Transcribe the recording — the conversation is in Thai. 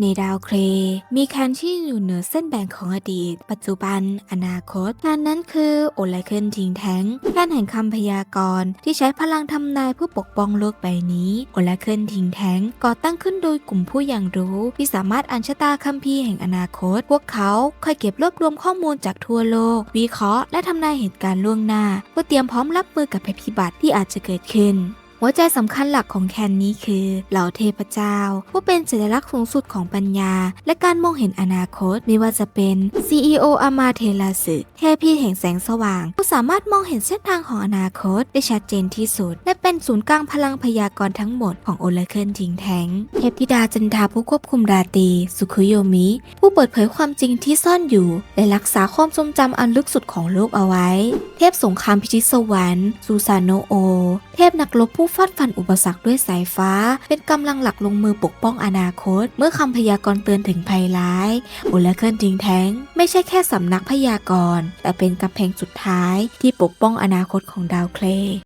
ในดาวเคราะห์มีแคนที่อยู่เหนือเส้นแบ่งของอดีต ปัจจุบัน อนาคตแคนนั้นคือโอไลเคิลทิงแท้งแคนแห่งคำพยากรณ์ที่ใช้พลังทำนายเพื่อปกป้องโลกใบนี้โอไลเคิลทิงแท้งก่อตั้งขึ้นโดยกลุ่มผู้อย่างรู้ ที่สามารถอ่านชะตาคัมภีร์แห่งอนาคต พวกเขาคอยเก็บรวบรวมข้อมูลจากทั่วโลก วิเคราะห์และทำนายเหตุการณ์ล่วงหน้าเพื่อเตรียมพร้อมรับมือกับภัยพิบัติที่อาจจะเกิดขึ้น หัวใจสำคัญหลักของแคนนี้คือเหล่าเทพเจ้า ผู้เป็นสัญลักษณ์สูงสุดของปัญญา และการมองเห็นอนาคตไม่ว่าจะเป็น CEO อามาเทลาสึเทพีแห่งแสงสว่าง ผู้สามารถมองเห็นเส้นทางของอนาคตได้ชัดเจนที่สุด และเป็นศูนย์กลางพลังพยากรณ์ทั้งหมดของโอเลเคิลทิงแทงเทพธิดาจันทาผู้ควบคุมราตีสุคุโยมิ ผู้เปิดเผยความจริงที่ซ่อนอยู่ และรักษาความทรงจำอันลึกสุดของโลกเอาไว้ เทพสงครามพิชิตสวรรค์ซูซานโนโอ เทพนักรบผู้ฟาดฟันอุปสรรคด้วยสายฟ้า เป็นกำลังหลักลงมือปกป้องอนาคต เมื่อคำพยากรณ์เตือนถึงภัยร้ายโอและเคิลทิงแทงไม่ใช่แค่สำนักพยากรณ์ แต่เป็นกำแพงสุดท้ายที่ปกป้องอนาคตของดาวเคราะห์